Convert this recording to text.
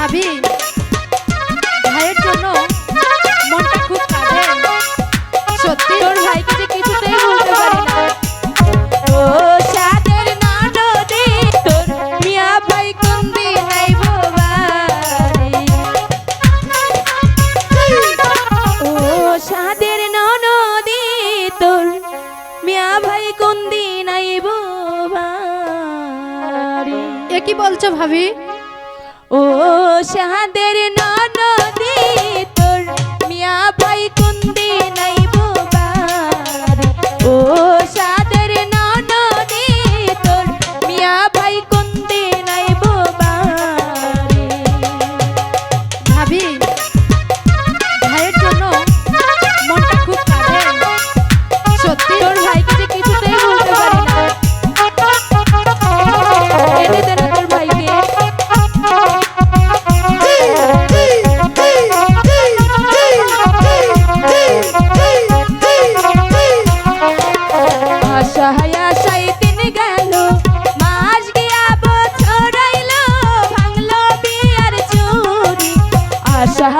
ভাবি, ভাইয়ের জন্য মনটা খুব কাঁদে। সত্যি তোর ভাইকে যে কিছুতেই বলতে পারি না। ও সাদের ননদে তোর মিয়া ভাই কোন দিন আইব বাড়ি? ও সাদের ননদে তোর মিয়া ভাই কোন দিন আইব বাড়ি? এ কি বলছো ভাবি? ও শাহাদের নন i'm Sasha.